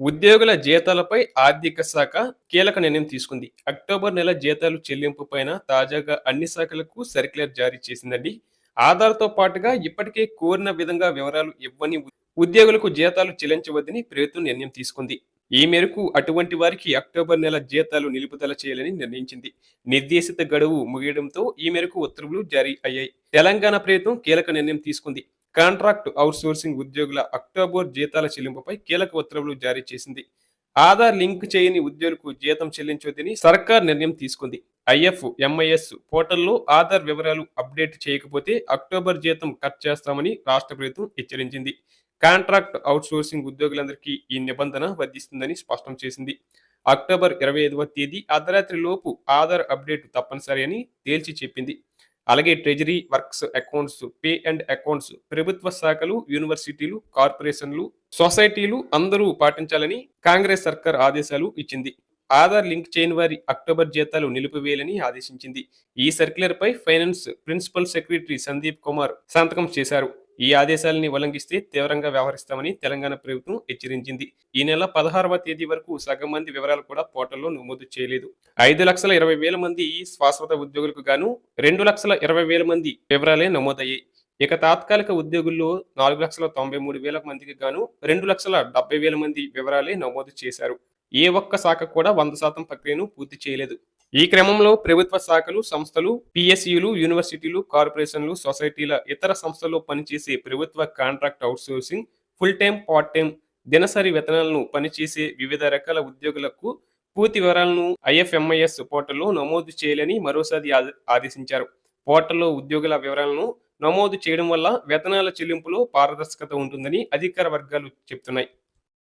ఉద్యోగుల జీతాలపై ఆర్థిక శాఖ కీలక నిర్ణయం తీసుకుంది. అక్టోబర్ నెల జీతాలు చెల్లింపు పైన తాజాగా అన్ని శాఖలకు సర్క్యులర్ జారీ చేసిందండి. ఆధార్తో పాటుగా ఇప్పటికే కోరిన విధంగా వివరాలు ఇవ్వని ఉద్యోగులకు జీతాలు చెల్లించవద్దని ప్రభుత్వం నిర్ణయం తీసుకుంది. ఈ మేరకు అటువంటి వారికి అక్టోబర్ నెల జీతాలు నిలుపుదల చేయాలని నిర్ణయించింది. నిర్దేశిత గడువు ముగియడంతో ఈ మేరకు ఉత్తర్వులు జారీ అయ్యాయి. తెలంగాణ ప్రభుత్వం కీలక నిర్ణయం తీసుకుంది. కాంట్రాక్ట్ అవుట్సోర్సింగ్ ఉద్యోగుల అక్టోబర్ జీతాల చెల్లింపుపై కీలక ఉత్తర్వులు జారీ చేసింది. ఆధార్ లింక్ చేయని ఉద్యోగులకు జీతం చెల్లించొద్దని సర్కార్ నిర్ణయం తీసుకుంది. ఐఎఫ్ ఎంఐఎస్ పోర్టల్లో ఆధార్ వివరాలు అప్డేట్ చేయకపోతే అక్టోబర్ జీతం కట్ చేస్తామని రాష్ట్ర ప్రభుత్వం హెచ్చరించింది. కాంట్రాక్ట్ అవుట్సోర్సింగ్ ఉద్యోగులందరికీ ఈ నిబంధన వర్ధిస్తుందని స్పష్టం చేసింది. అక్టోబర్ ఇరవై ఐదవ తేదీ అర్ధరాత్రి లోపు ఆధార్ అప్డేట్ తప్పనిసరి అని తేల్చి చెప్పింది. అలాగే treasury works accounts pay and accounts ప్రభుత్వ శాఖలు యూనివర్సిటీలు కార్పొరేషన్లు సొసైటీలు అందరూ పాటించాలని కాంగ్రెస్ సర్కార్ ఆదేశాలు ఇచ్చింది. ఆధార్ లింక్ చేయని వారి అక్టోబర్ జీతాలు నిలిపివేయాలని ఆదేశించింది. ఈ సర్క్యులర్ పై finance principal secretary Sandeep Kumar సంతకం చేశారు. ఈ ఆదేశాలని ఉల్లంఘిస్తే తీవ్రంగా వ్యవహరిస్తామని తెలంగాణ ప్రభుత్వం హెచ్చరించింది. ఈ నెల పదహారవ తేదీ వరకు సగం మంది వివరాలు కూడా పోర్టల్లో నమోదు చేయలేదు. ఐదు లక్షల ఇరవై వేల మంది శాశ్వత ఉద్యోగులకు గాను రెండు లక్షల ఇరవై వేల మంది వివరాలే నమోదయ్యాయి. ఇక తాత్కాలిక ఉద్యోగుల్లో నాలుగు లక్షల తొంభై మూడు వేల మందికి గాను రెండు లక్షల డెబ్బై వేల మంది వివరాలే నమోదు చేశారు. ఏ ఒక్క శాఖ కూడా వంద శాతం ప్రక్రియను పూర్తి చేయలేదు. ఈ క్రమంలో ప్రభుత్వ శాఖలు సంస్థలు పిఎస్యులు యూనివర్సిటీలు కార్పొరేషన్లు సొసైటీల ఇతర సంస్థల్లో పనిచేసే ప్రభుత్వ contract outsourcing full time part time దినసరి వేతనాలను పనిచేసే వివిధ రకాల ఉద్యోగులకు పూర్తి వివరాలను ఐఎఫ్ఎంఐఎస్ పోర్టల్లో నమోదు చేయాలని మరోసారి ఆదేశించారు. పోర్టల్లో ఉద్యోగుల వివరాలను నమోదు చేయడం వల్ల వేతనాల చెల్లింపులో పారదర్శకత ఉంటుందని అధికార వర్గాలు చెప్తున్నాయి.